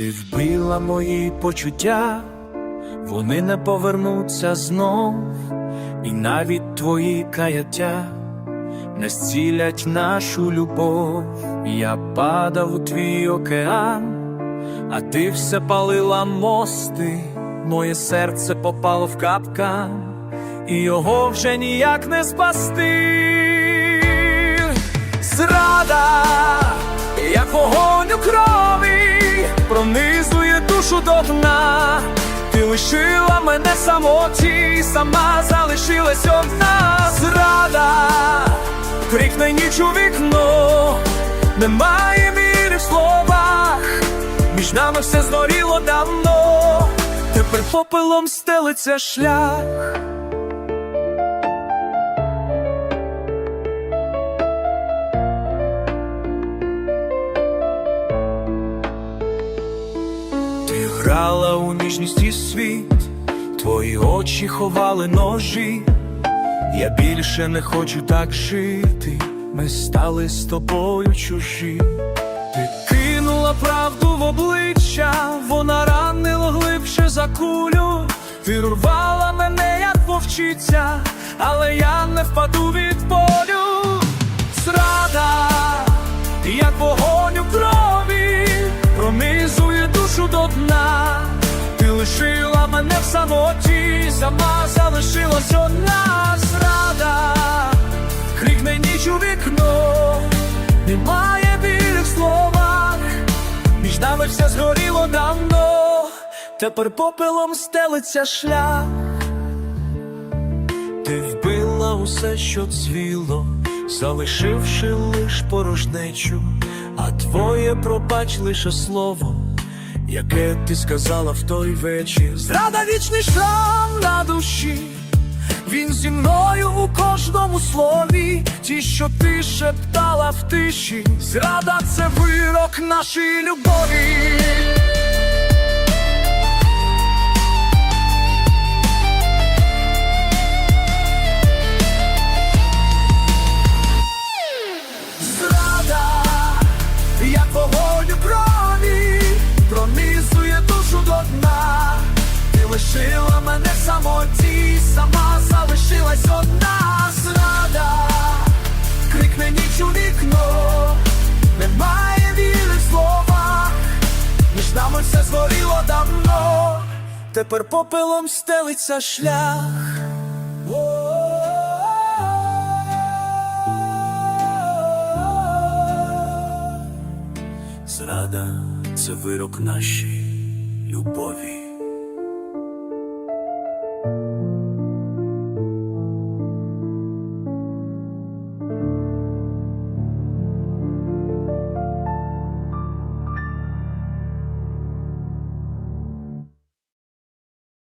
Ти вбила мої почуття, вони не повернуться знов, і навіть твої каяття не зцілять нашу любов. Я падав у твій океан, а ти все палила мости, моє серце попало в капкан, і його вже ніяк не спасти. Зрада, як вогонь у крові, пронизує душу до дна. Ти лишила мене самоті, сама залишилась одна. Зрада, крикне ніч у вікно, немає міри в словах, між нами все згоріло давно, тепер попелом стелиться шлях. Грала у ніжність і світ, твої очі ховали ножі. Я більше не хочу так жити, ми стали з тобою чужі. Ти кинула правду в обличчя, вона ранила глибше за кулю. Ти рвала мене, як вовчиця, але я не впаду від болю. Зрада, як вогонь душу. Ти лишила мене в самоті, сама залишилась одна зрада, крикне ніч у вікно, немає в словах, між нами все згоріло давно, тепер попелом стелиться шлях. Ти вбила усе, що цвіло, залишивши лиш порожнечу, а твоє пробач лише слово, яке ти сказала в той вечір. Зрада вічний шрам на душі, він зі мною у кожному слові, ті, що ти шептала в тиші. Зрада це вирок нашій любові. Зрада, як вогонь лишила мене самоті, сама залишилась одна зрада, крикне ніч у вікно, немає віри в словах, між нами все згоріло давно, тепер попелом стелиться шлях. Зрада це вирок нашій любові.